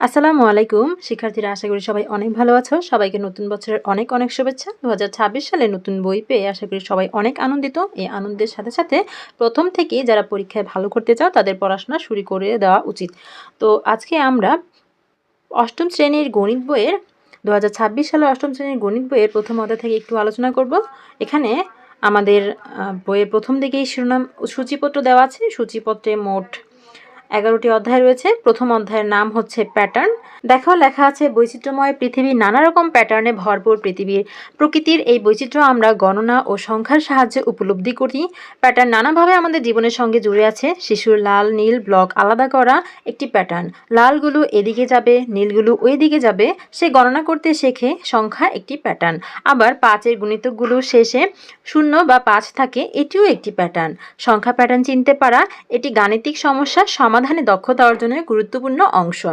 আসসালামু আলাইকুম। শিক্ষার্থীরা, আশা করি সবাই অনেক ভালো আছো। সবাইকে নতুন বছরের অনেক অনেক শুভেচ্ছা। দু হাজার ছাব্বিশ সালে নতুন বই পেয়ে আশা করি সবাই অনেক আনন্দিত। এই আনন্দের সাথে সাথে প্রথম থেকে যারা পরীক্ষায় ভালো করতে চাও, তাদের পড়াশোনা শুরু করে দেওয়া উচিত। তো আজকে আমরা অষ্টম শ্রেণির গণিত বইয়ের দু সালের অষ্টম শ্রেণির গণিত বইয়ের প্রথম অধ্যায় থেকে একটু আলোচনা করব। এখানে আমাদের বইয়ের প্রথম দিকেই শিরোনাম সূচিপত্র দেওয়া আছে। সূচিপত্রে মোট এগারোটি অধ্যায় রয়েছে। প্রথম অধ্যায়ের নাম হচ্ছে প্যাটার্ন। দেখো লেখা আছে, বৈচিত্র্যময় পৃথিবী নানা রকম প্যাটার্নে ভরপুর পৃথিবীর। প্রকৃতির এই বৈচিত্র্য আমরা গণনা ও সংখ্যার সাহায্যে উপলব্ধি করি। প্যাটার্ন নানাভাবে আমাদের জীবনের সঙ্গে জুড়ে আছে। শিশুর লাল, নীল ব্লক আলাদা করা একটি প্যাটার্ন। লালগুলো এদিকে যাবে, নীলগুলো ওই দিকে যাবে। সে গণনা করতে শেখে সংখ্যা একটি প্যাটার্ন। আবার পাঁচের গুণিতকগুলো শেষে শূন্য বা পাঁচ থাকে, এটিও একটি প্যাটার্ন। সংখ্যা প্যাটার্ন চিনতে পারা, এটি গাণিতিক সমস্যার সমাধানে দক্ষতা অর্জনের গুরুত্বপূর্ণ অংশ।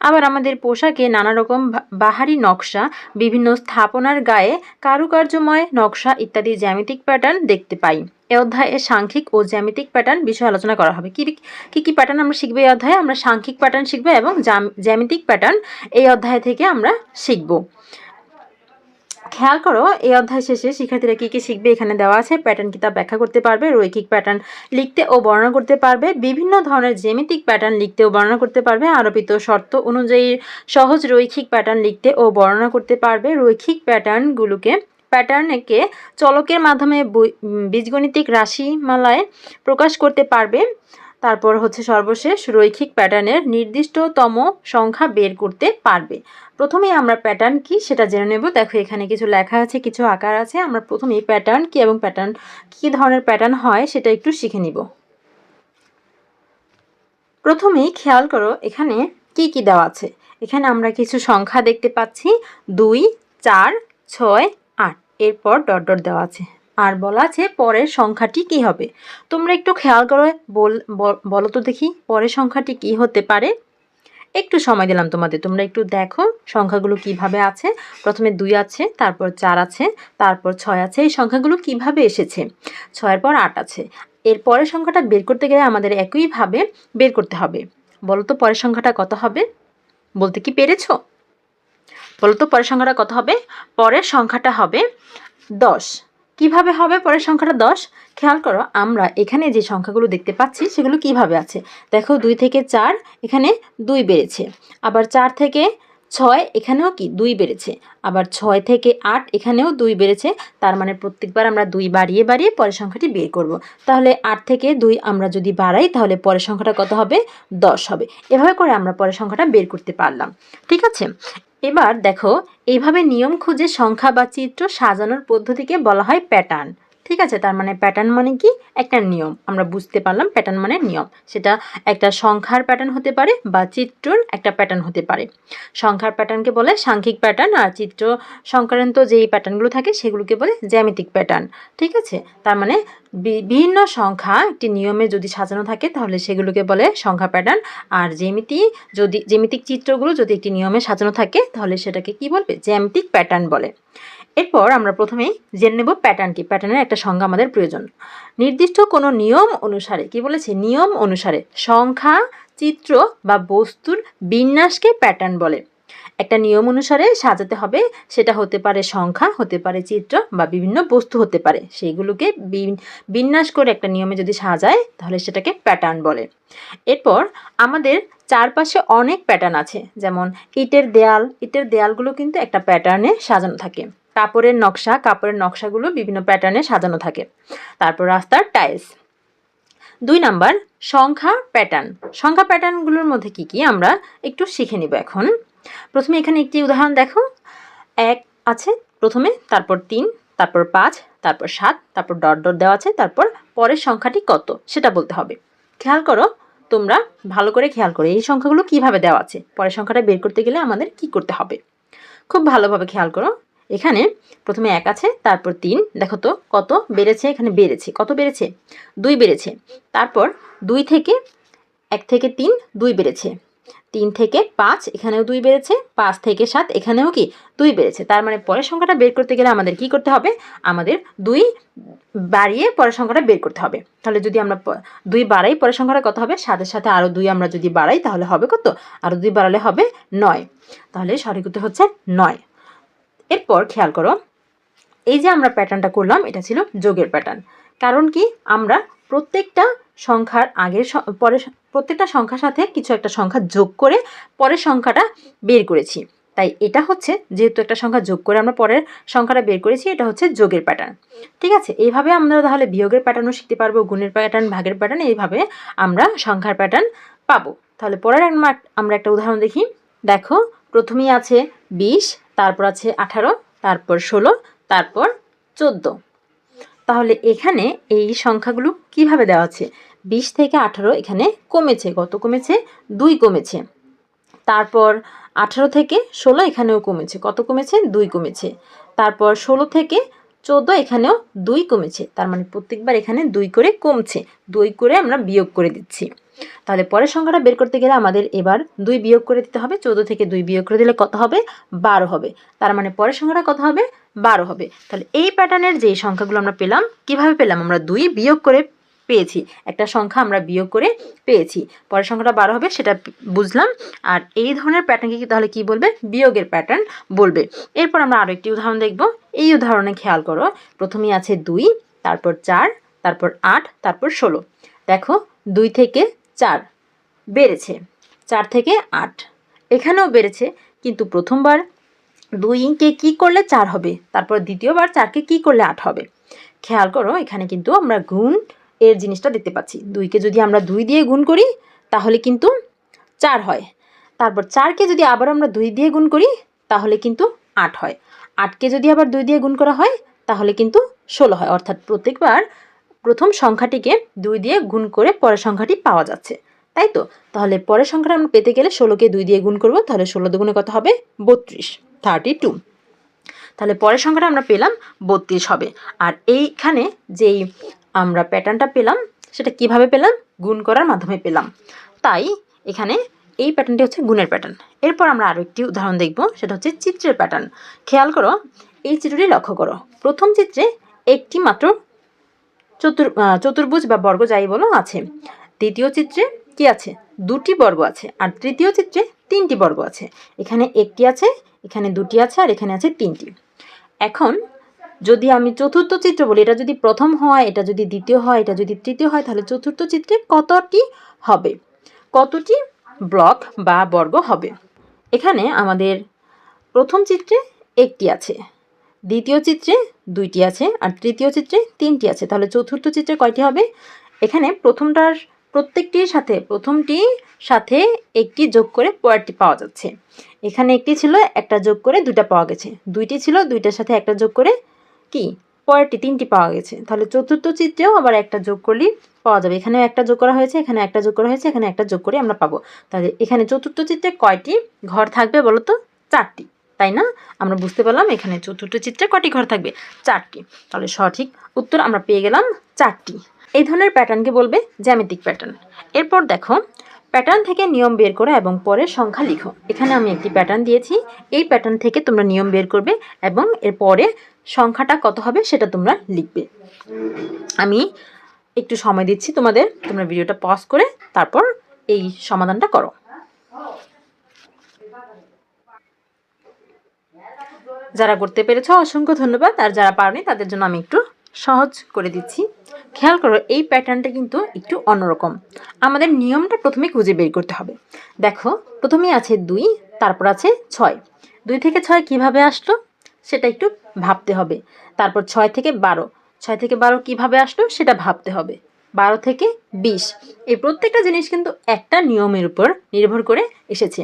আবার আমাদের পোশাকে নানা রকম বাহারি নকশা, বিভিন্ন স্থাপনার গায়ে কারুকার্যময় নকশা ইত্যাদি জ্যামিতিক প্যাটার্ন দেখতে পাই। এ অধ্যায়ে সাংখ্যিক ও জ্যামিতিক প্যাটার্ন বিষয়ে আলোচনা করা হবে। কী কী কী প্যাটার্ন আমরা শিখব এই অধ্যায়ে? আমরা সাংখ্যিক প্যাটার্ন শিখব এবং জ্যাম- জ্যামিতিক প্যাটার্ন এই অধ্যায় থেকে আমরা শিখব। খেয়াল করো, এই অধ্যায় শেষে শিক্ষার্থীরা কী কী শিখবে এখানে দেওয়া আছে প্যাটার্ন কিতাব ব্যাখ্যা করতে পারবে, রৈখিক প্যাটার্ন লিখতে ও বর্ণনা করতে পারবে, বিভিন্ন ধরনের জ্যামিতিক প্যাটার্ন লিখতে ও বর্ণনা করতে পারবে, আরোপিত শর্ত অনুযায়ী সহজ রৈখিক প্যাটার্ন লিখতে ও বর্ণনা করতে পারবে, রৈখিক প্যাটার্নগুলোকে প্যাটার্নকে চলকের মাধ্যমে বীজগণিতিক রাশিমালায় প্রকাশ করতে পারবে তারপর হচ্ছে সর্বশেষ রৈখিক প্যাটার্নের নির্দিষ্টতম সংখ্যা বের করতে পারবে। প্রথমেই আমরা প্যাটার্ন কি সেটা জেনে নেব। দেখো এখানে কিছু লেখা আছে, কিছু আকার আছে। আমরা প্রথমেই প্যাটার্ন কি এবং প্যাটার্ন কি ধরনের প্যাটার্ন হয় সেটা একটু শিখে নিব। প্রথমেই খেয়াল করো এখানে কি কি দেওয়া আছে। এখানে আমরা কিছু সংখ্যা দেখতে পাচ্ছি, দুই, চার, ছয়, আট। এরপর ডট ডট দেওয়া আছে। আর বলা আছে পরের সংখ্যাটি কি হবে? তোমরা একটু খেয়াল করো, বল তো দেখি পরের সংখ্যাটি কি হতে পারে? একটু সময় দিলাম তোমাদের, তোমরা একটু দেখো সংখ্যাগুলো কীভাবে আছে। প্রথমে দুই আছে, তারপর চার আছে, তারপর ছয় আছে, এই সংখ্যাগুলো কীভাবে এসেছে? ছয়ের পর আট আছে। এর পরের সংখ্যাটা বের করতে গেলে আমাদের একইভাবে বের করতে হবে। বলো তো পরের সংখ্যাটা কত হবে? বলতে কি পেরেছ? বলো তো পরের সংখ্যাটা কত হবে? পরের সংখ্যাটা হবে দশ। কীভাবে হবে পরের সংখ্যাটা দশ? খেয়াল করো, আমরা এখানে যে সংখ্যাগুলো দেখতে পাচ্ছি, সেগুলো কীভাবে আছে? দেখো দুই থেকে চার, এখানে দুই বেড়েছে। আবার চার থেকে ছয়, এখানেও কি দুই বেড়েছে। আবার ছয় থেকে আট, এখানেও দুই বেড়েছে। তার মানে প্রত্যেকবার আমরা দুই বাড়িয়ে বাড়িয়ে পরের সংখ্যাটি বের করব। তাহলে আট থেকে দুই আমরা যদি বাড়াই, তাহলে পরের সংখ্যাটা কত হবে? দশ হবে। এভাবে করে আমরা পরের সংখ্যাটা বের করতে পারলাম। ঠিক আছে? এবার দেখো এইভাবে নিয়ম খুঁজে সংখ্যা বা চিত্র সাজানোর পদ্ধতিকে বলা হয় প্যাটার্ন ঠিক আছে? তার মানে প্যাটার্ন মানে কি? একটা নিয়ম। আমরা বুঝতে পারলাম প্যাটার্ন মানে নিয়ম। সেটা একটা সংখ্যার প্যাটার্ন হতে পারে বা চিত্রর একটা প্যাটার্ন হতে পারে। সংখ্যার প্যাটার্নকে বলে সাংখ্যিক প্যাটার্ন আর চিত্র সংক্রান্ত যেই প্যাটার্নগুলো থাকে সেগুলোকে বলে জ্যামিতিক প্যাটার্ন ঠিক আছে? তার মানে বিভিন্ন সংখ্যা একটি নিয়মে যদি সাজানো থাকে তাহলে সেগুলোকে বলে সংখ্যা প্যাটার্ন আর জ্যামিতি যদি, জ্যামিতিক চিত্রগুলো যদি একটি নিয়মে সাজানো থাকে তাহলে সেটাকে কি বলবে? জ্যামিতিক প্যাটার্ন বলে। এরপর আমরা প্রথমেই জেনে নেব প্যাটার্ন কি। প্যাটার্নের একটা সংজ্ঞা আমাদের প্রয়োজন। নির্দিষ্ট কোনো নিয়ম অনুসারে, কি বলেছে? নিয়ম অনুসারে সংখ্যা, চিত্র বা বস্তুর বিন্যাসকে প্যাটার্ন বলে। একটা নিয়ম অনুসারে সাজাতে হবে, সেটা হতে পারে সংখ্যা, হতে পারে চিত্র বা বিভিন্ন বস্তু হতে পারে। সেইগুলোকে বিন- বিন্যাস করে একটা নিয়মে যদি সাজায়, তাহলে সেটাকে প্যাটার্ন বলে। এরপর আমাদের চারপাশে অনেক প্যাটার্ন আছে। যেমন ইটের দেয়াল, ইটের দেয়ালগুলো কিন্তু একটা প্যাটার্নে সাজানো থাকে। কাপড়ের নকশা, কাপড়ের নকশাগুলো বিভিন্ন প্যাটার্নে সাজানো থাকে। তারপর রাস্তার টাইলস দুই নাম্বার, সংখ্যা প্যাটার্ন সংখ্যা প্যাটার্নগুলোর মধ্যে কি কি আমরা একটু শিখে নিব এখন। প্রথমে এখানে একটি উদাহরণ দেখো। এক আছে, প্রথমে, তারপর তিন, তারপর পাঁচ, তারপর সাত, তারপর ডট ডট দেওয়া আছে, তারপর পরের সংখ্যাটি কত, সেটা বলতে হবে। খেয়াল করো, তোমরা ভালো করে খেয়াল করো এই সংখ্যাগুলো কীভাবে দেওয়া আছে। পরের সংখ্যাটা বের করতে গেলে আমাদের কি করতে হবে? খুব ভালোভাবে খেয়াল করো। এখানে প্রথমে এক আছে, তারপর তিন। দেখো তো কত বেড়েছে, এখানে বেড়েছে। কত বেড়েছে? দুই বেড়েছে। তারপর দুই থেকে এক থেকে তিন, দুই বেড়েছে। তিন থেকে পাঁচ, এখানেও দুই বেড়েছে। পাঁচ থেকে সাত, এখানেও কি? দুই বেড়েছে। তার মানে পরের সংখ্যাটা বের করতে গেলে আমাদের কি করতে হবে? আমাদের দুই বাড়িয়ে পরের সংখ্যাটা বের করতে হবে। তাহলে যদি আমরা দুই বাড়াই, পরের সংখ্যাটা কত হবে? সাথে সাথে আরও দুই আমরা যদি বাড়াই, তাহলে হবে কত? আরও দুই বাড়ালে হবে নয়। তাহলে সঠিক উত্তর হচ্ছে নয়। এরপর খেয়াল করো, এই যে আমরা প্যাটার্নটা করলাম, এটা ছিল যোগের প্যাটার্ন কারণ কি? আমরা প্রত্যেকটা সংখ্যার আগের পরের প্রত্যেকটা সংখ্যার সাথে কিছু একটা সংখ্যা যোগ করে পরের সংখ্যাটা বের করেছি। তাই এটা হচ্ছে, যেহেতু একটা সংখ্যা যোগ করে আমরা পরের সংখ্যাটা বের করেছি, এটা হচ্ছে যোগের প্যাটার্ন ঠিক আছে? এইভাবে আমরা তাহলে বিয়োগের প্যাটার্নও শিখতে পারব, গুণের প্যাটার্ন ভাগের প্যাটার্ন এইভাবে আমরা সংখ্যার প্যাটার্ন পাবো। তাহলে পরের আমরা একটা উদাহরণ দেখি। দেখো, প্রথমেই আছে বিশ তারপর আছে আঠারো, তারপর ষোলো, তারপর চোদ্দ। তাহলে এখানে এই সংখ্যাগুলো কীভাবে দেওয়া আছে? বিশ থেকে আঠারো এখানে কমেছে। কত কমেছে? দুই কমেছে। তারপর আঠারো থেকে ষোলো এখানেও কমেছে। কত কমেছে? দুই কমেছে। তারপর ষোলো থেকে চোদ্দ এখানেও দুই কমেছে। তার মানে প্রত্যেকবার এখানে দুই করে কমছে। দুই করে আমরা বিয়োগ করে দিচ্ছি। তাহলে পরের সংখ্যাটা বের করতে গেলে আমাদের এবার দুই বিয়োগ করে দিতে হবে, চোদ্দ থেকে দুই বিয়োগ করে দিলে কত হবে? বারো হবে। তার মানে পরের সংখ্যাটা কত হবে? বারো হবে। তাহলে এই প্যাটার্নের যে সংখ্যাগুলো আমরা পেলাম, কীভাবে পেলাম? আমরা দুই বিয়োগ করে পেয়েছি। একটা সংখ্যা আমরা বিয়োগ করে পেয়েছি। পরের সংখ্যাটা বারো হবে, সেটা বুঝলাম। আর এই ধরনের প্যাটার্নকে কি তাহলে কি বলবে? বিয়োগের প্যাটার্ন বলবে। এরপর আমরা আরও একটি উদাহরণ দেখব। এই উদাহরণে খেয়াল করো, প্রথমেই আছে দুই, তারপর চার, তারপর আট, তারপর ষোলো। দেখো, দুই থেকে চার। বেড়েছে চার থেকে আট। এখানেও বেড়েছে, কিন্তু প্রথমবার দুইকে কি করলে চার হবে? তারপর দ্বিতীয়বার চারকে কি করলে আট হবে? খেয়াল করো, এখানে কিন্তু আমরা গুণ এর জিনিসটা দেখতে পাচ্ছি। দুইকে যদি আমরা দুই দিয়ে গুণ করি, তাহলে কিন্তু চার হয়। তারপর চারকে যদি আবার আমরা দুই দিয়ে গুণ করি, তাহলে কিন্তু আট হয়। আটকে যদি আবার দুই দিয়ে গুণ করা হয়, তাহলে কিন্তু ষোলো হয়। অর্থাৎ প্রত্যেকবার প্রথম সংখ্যাটিকে দুই দিয়ে গুণ করে পরের সংখ্যাটি পাওয়া যাচ্ছে, তাই তো? তাহলে পরের সংখ্যাটা আমরা পেতে গেলে ষোলোকে দুই দিয়ে গুণ করব, তাহলে ষোলো দুগুণে কত হবে? বত্রিশ থার্টি টু তাহলে পরের সংখ্যাটা আমরা পেলাম বত্রিশ হবে। আর এইখানে যেই আমরা প্যাটার্নটা পেলাম, সেটা কীভাবে পেলাম? গুণ করার মাধ্যমে পেলাম। তাই এখানে এই প্যাটার্নটি হচ্ছে গুণের প্যাটার্ন। এরপর আমরা আরও একটি উদাহরণ দেখব, সেটা হচ্ছে চিত্রের প্যাটার্ন। খেয়াল করো, এই চিত্রটি লক্ষ্য করো। প্রথম চিত্রে একটি মাত্র চতুর চতুর্ভুজ বা বর্গ যাই বলো আছে। দ্বিতীয় চিত্রে কি আছে? দুটি বর্গ আছে। আর তৃতীয় চিত্রে তিনটি বর্গ আছে। এখানে একটি আছে, এখানে দুটি আছে, আর এখানে আছে তিনটি। এখন যদি আমি চতুর্থ চিত্র বলি, এটা যদি প্রথম হয়, এটা যদি দ্বিতীয় হয়, এটা যদি তৃতীয় হয়, তাহলে চতুর্থ চিত্রে কতটি হবে? কতটি ব্লক বা বর্গ হবে? এখানে আমাদের প্রথম চিত্রে একটি আছে। দ্বিতীয় চিত্রে দুইটি আছে আর তৃতীয় চিত্রে তিনটি আছে। তাহলে চতুর্থ চিত্রে কয়টি হবে? এখানে প্রথমটার প্রত্যেকটির সাথে প্রথমটি সাথে একটি যোগ করে পরেরটি পাওয়া যাচ্ছে। এখানে একটি ছিল, একটা যোগ করে দুইটা পাওয়া গেছে। দুইটি ছিল, দুইটার সাথে একটা যোগ করে কি? পরেরটি তিনটি পাওয়া গেছে। তাহলে চতুর্থ চিত্রেও আবার একটা যোগ করলেই পাওয়া যাবে। এখানেও একটা যোগ করা হয়েছে এখানে একটা যোগ করা হয়েছে এখানে একটা যোগ করে আমরা পাবো। তাহলে এখানে চতুর্থ চিত্রে কয়টি ঘর থাকবে বলো তো চারটি। তাই না? আমরা বুঝতে পারলাম এখানে চতুর্থ চিত্রে কয়টি ঘর থাকবে? চারটি। তাহলে সঠিক উত্তর আমরা পেয়ে গেলাম চারটি। এই ধরনের প্যাটার্নকে বলবে জ্যামিতিক প্যাটার্ন এরপর দেখো প্যাটার্ন থেকে নিয়ম বের করো এবং পরে সংখ্যা লিখো। এখানে আমি একটি প্যাটার্ন দিয়েছি। এই প্যাটার্ন থেকে তোমরা নিয়ম বের করবে এবং এর পরে সংখ্যাটা কত হবে সেটা তোমরা লিখবে। আমি একটু সময় দিচ্ছি তোমাদের। তোমরা ভিডিওটা পজ করে তারপর এই সমাধানটা করো। যারা করতে পেরেছ অসংখ্য ধন্যবাদ, আর যারা পারনি তাদের জন্য আমি একটু সহজ করে দিচ্ছি। খেয়াল করো, এই প্যাটার্নটা কিন্তু একটু অন্যরকম। আমাদের নিয়মটা প্রথমে খুঁজে বের করতে হবে। দেখো, প্রথমেই আছে দুই, তারপর আছে ছয়। দুই থেকে ছয় কীভাবে আসলো? সেটা একটু ভাবতে হবে। তারপর ছয় থেকে বারো। ছয় থেকে বারো কীভাবে আসলো? সেটা ভাবতে হবে। বারো থেকে বিশ। এই প্রত্যেকটা জিনিস কিন্তু একটা নিয়মের উপর নির্ভর করে এসেছে।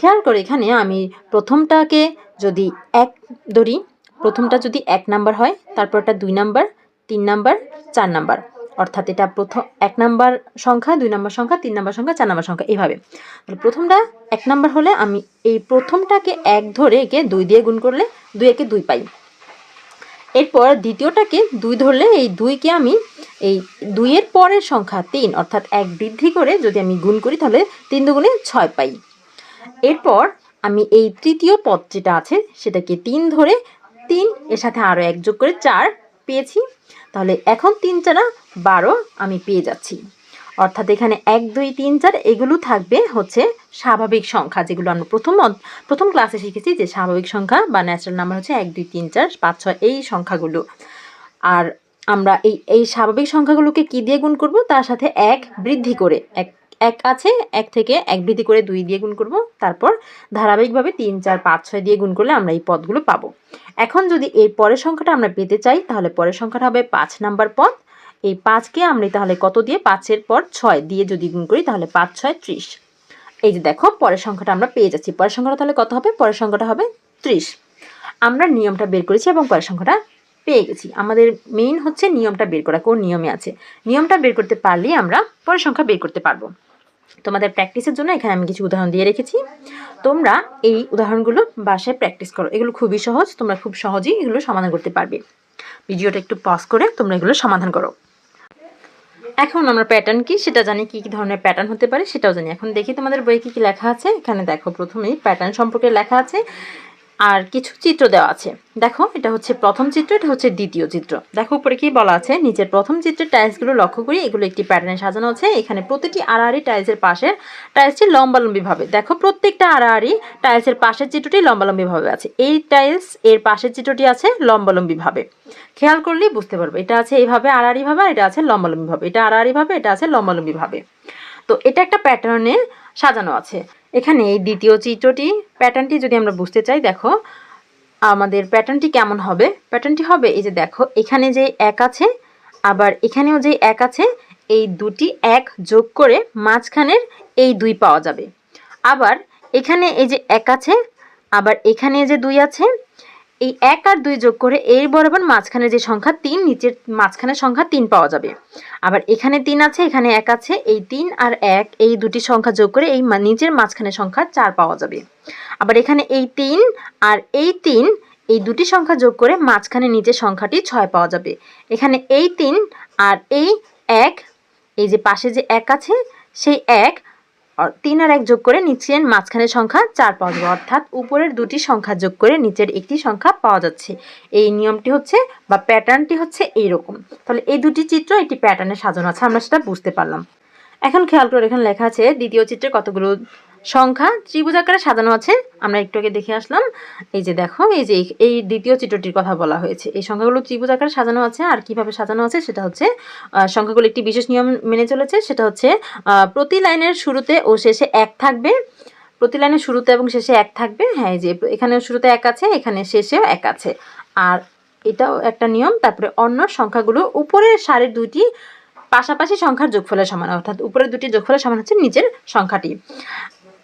খেয়াল করে এখানে আমি প্রথমটাকে যদি এক ধরি, প্রথমটা যদি এক নাম্বার হয়, তারপরটা দুই নাম্বার, তিন নাম্বার, চার নাম্বার। অর্থাৎ এটা প্রথম এক নাম্বার সংখ্যা, দুই নাম্বার সংখ্যা, তিন নাম্বার সংখ্যা, চার নাম্বার সংখ্যা, এইভাবে। প্রথমটা এক নাম্বার হলে আমি এই প্রথমটাকে এক ধরে একে দুই দিয়ে গুণ করলে দুই একে দুই পাই। এরপর দ্বিতীয়টাকে দুই ধরলে এই দুইকে আমি এই দুইয়ের পরের সংখ্যা তিন, অর্থাৎ এক বৃদ্ধি করে যদি আমি গুণ করি তাহলে তিন দুগুণে ছয় পাই। এরপর আমি এই তৃতীয় পদ যেটা আছে, সেটাকে তিন ধরে তিন, এর সাথে আরও এক যোগ করে চার পেয়েছি। তাহলে এখন তিন চারা বারো আমি পেয়ে যাচ্ছি। অর্থাৎ এখানে এক, দুই, তিন, চার, এগুলো থাকবে হচ্ছে স্বাভাবিক সংখ্যা, যেগুলো আমরা প্রথম প্রথম ক্লাসে শিখেছি যে স্বাভাবিক সংখ্যা বা ন্যাচারাল নাম্বার হচ্ছে এক, দুই, তিন, চার, পাঁচ, ছয়, এই সংখ্যাগুলো। আর আমরা এই এই স্বাভাবিক সংখ্যাগুলোকে কি দিয়ে গুণ করব? তার সাথে এক বৃদ্ধি করে এক এক আছে, এক থেকে এক বৃদ্ধি করে দুই দিয়ে গুণ করব। তারপর ধারাবাহিকভাবে তিন, চার, পাঁচ, ছয় দিয়ে গুণ করলে আমরা এই পদগুলো পাবো। এখন যদি এই পরের সংখ্যাটা আমরা পেতে চাই, তাহলে পরের সংখ্যাটা হবে পাঁচ নাম্বার পদ। এই পাঁচকে আমরা তাহলে কত দিয়ে পাঁচের পর ছয় দিয়ে যদি গুণ করি, তাহলে পাঁচ, ছয়, ত্রিশ। এই যে দেখো, পরের সংখ্যাটা আমরা পেয়ে যাচ্ছি। পরের সংখ্যাটা তাহলে কত হবে? পরের সংখ্যাটা হবে ত্রিশ। আমরা নিয়মটা বের করেছি এবং পরের সংখ্যাটা পেয়ে গেছি। আমাদের মেইন হচ্ছে নিয়মটা বের করা, কোন নিয়মে আছে। নিয়মটা বের করতে পারলেই আমরা পরের সংখ্যা বের করতে পারব। তোমাদের প্র্যাকটিসের জন্য এখানে আমি কিছু উদাহরণ দিয়ে রেখেছি। তোমরা এই উদাহরণগুলো বাসায় প্র্যাকটিস করো। এগুলো খুবই সহজ, তোমরা খুব সহজেই এগুলো সমাধান করতে পারবে। ভিডিওটা একটু পজ করে তোমরা এগুলো সমাধান করো। এখন আমরা প্যাটার্ন কি, সেটা জানি কি, কী ধরনের প্যাটার্ন হতে পারে, সেটাও জানি। এখন দেখি তোমাদের বইয়ে কী কী লেখা আছে। এখানে দেখো, প্রথমেই প্যাটার্ন সম্পর্কে লেখা আছে। আর কিছু চিত্র দেওয়া আছে। দেখো, এটা হচ্ছে প্রথম চিত্র, এটা হচ্ছে দ্বিতীয় চিত্র। দেখো, উপরে কি বলা আছে? নিচের প্রথম চিত্রের টাইলসগুলো লক্ষ্য করি, এগুলো একটি প্যাটার্নে সাজানো আছে। এখানে প্রতিটি আড়াআড়ি টাইলসের পাশে টাইলসটি লম্বালম্বিভাবে। দেখো, প্রত্যেকটা আড়াআড়ি টাইলসের পাশের চিত্রটি লম্বালম্বিভাবে আছে। এই টাইলস এর পাশের চিত্রটি আছে লম্বালম্বিভাবে। খেয়াল করলেই বুঝতে পারবে, এটা আছে এইভাবে আড়াআড়িভাবে আর এটা আছে লম্বালম্বিভাবে। এটা আড়াআড়িভাবে, এটা আছে লম্বালম্বিভাবে। তো এটা একটা প্যাটার্নে সাজানো আছে। এখানে এই দ্বিতীয় চিত্রটি প্যাটার্নটি যদি আমরা বুঝতে চাই, দেখো, আমাদের প্যাটার্নটি কেমন হবে? প্যাটার্নটি হবে এই যে দেখো, এখানে যে এক আছে, আবার এখানেও যে এক আছে, এই দুটি এক যোগ করে মাঝখানের এই দুই পাওয়া যাবে। আবার এখানে এই যে এক আছে, আবার এখানে যে দুই আছে এই এক আর দুই যোগ করে এর বরাবর মাঝখানে যে সংখ্যা তিন, নিচের মাঝখানের সংখ্যা তিন পাওয়া যাবে। আবার এখানে তিন আছে, এখানে এক আছে, এই তিন আর এক, এই দুটি সংখ্যা যোগ করে এই নিচের মাঝখানে সংখ্যা চার পাওয়া যাবে। আবার এখানে এই তিন আর এই তিন, এই দুটি সংখ্যা যোগ করে মাঝখানে নিচের সংখ্যাটি ছয় পাওয়া যাবে। এখানে এই তিন আর এই এক, এই যে পাশে যে এক আছে, সেই এক তিন আর এক যোগ করে নিচের মাঝখানের সংখ্যা চার পাওয়া যাবে। অর্থাৎ উপরের দুটি সংখ্যা যোগ করে নিচের একটি সংখ্যা পাওয়া যাচ্ছে। এই নিয়মটি হচ্ছে বা প্যাটার্নটি হচ্ছে এইরকম। তাহলে এই দুটি চিত্র একটি প্যাটার্নে সাজানো আছে, আমরা সেটা বুঝতে পারলাম। এখন খেয়াল করে এখানে লেখা আছে, দ্বিতীয় চিত্রে কতগুলো সংখ্যা ত্রিভুজ আকারে সাজানো আছে। আমরা একটু আগে দেখে আসলাম। এই যে দেখো, এই যে এই- দ্বিতীয় চিত্রটির কথা বলা হয়েছে। এই সংখ্যাগুলো ত্রিভুজ আকারে সাজানো আছে। আর কীভাবে সাজানো আছে সেটা হচ্ছে সংখ্যাগুলো একটি বিশেষ নিয়ম মেনে চলেছে। সেটা হচ্ছে প্রতি লাইনের শুরুতে ও শেষে এক থাকবে। প্রতি লাইনের শুরুতে এবং শেষে এক থাকবে। হ্যাঁ যে এখানে শুরুতে এক আছে, এখানে শেষেও এক আছে। আর এটাও একটা নিয়ম। তারপরে অন্য সংখ্যাগুলো উপরের সারির দুটি পাশাপাশি সংখ্যার যোগফলের সমান। অর্থাৎ উপরের দুটি যোগফলের সমান হচ্ছে নিচের সংখ্যাটি।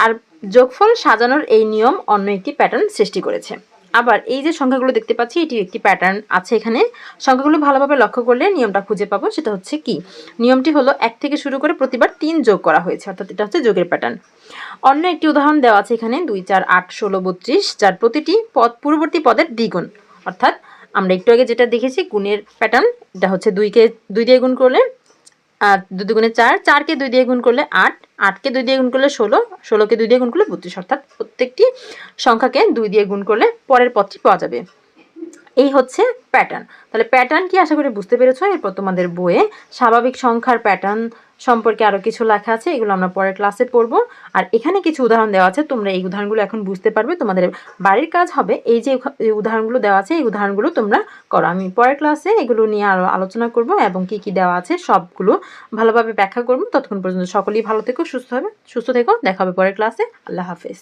আর যোগফল সাজানোর এই নিয়ম অন্য একটি প্যাটার্ন সৃষ্টি করেছে। আবার এই যে সংখ্যাগুলো দেখতে পাচ্ছি এটি একটি প্যাটার্ন আছে এখানে। সংখ্যাগুলো ভালোভাবে লক্ষ্য করলে নিয়মটা খুঁজে পাবো, সেটা হচ্ছে কি? নিয়মটি হলো এক থেকে শুরু করে প্রতিবার তিন যোগ করা হয়েছে, অর্থাৎ এটা হচ্ছে যোগের প্যাটার্ন অন্য একটি উদাহরণ দেওয়া আছে এখানে, দুই, চার, আট, ষোলো, বত্রিশ, যার প্রতিটি পদ পূর্ববর্তী পদের দ্বিগুণ। অর্থাৎ আমরা একটু আগে যেটা দেখেছি, গুণের প্যাটার্ন এটা হচ্ছে দুইকে, দুই দিয়ে গুণ করলে আর দুই দুগুণে চার, চারকে দুই দিয়ে গুণ করলে আট, আটকে দুই দিয়ে গুণ করলে ষোলো, ষোলোকে দুই দিয়ে গুণ করলে বত্রিশ, অর্থাৎ প্রত্যেকটি সংখ্যাকে দুই দিয়ে গুণ করলে পরের পথটি পাওয়া যাবে। এই হচ্ছে প্যাটার্ন তাহলে প্যাটার্ন কি? আশা করি বুঝতে পেরেছ। এরপর তোমাদের বইয়ে স্বাভাবিক সংখ্যার প্যাটার্ন সম্পর্কে আরও কিছু লেখা আছে, এগুলো আমরা পরের ক্লাসে পড়ব। আর এখানে কিছু উদাহরণ দেওয়া আছে, তোমরা এই উদাহরণগুলো এখন বুঝতে পারবে, তোমাদের বাড়ির কাজ হবে, এই যে উদাহরণগুলো দেওয়া আছে, এই উদাহরণগুলো তোমরা করো। আমি পরের ক্লাসে এগুলো নিয়ে আরও আলোচনা করব এবং কি কি দেওয়া আছে, সবগুলো ভালোভাবে ব্যাখ্যা করব। ততক্ষণ পর্যন্ত সকলেই ভালো থেকো, সুস্থ হবে, সুস্থ থেকো, দেখা হবে পরের ক্লাসে আল্লাহ হাফেজ।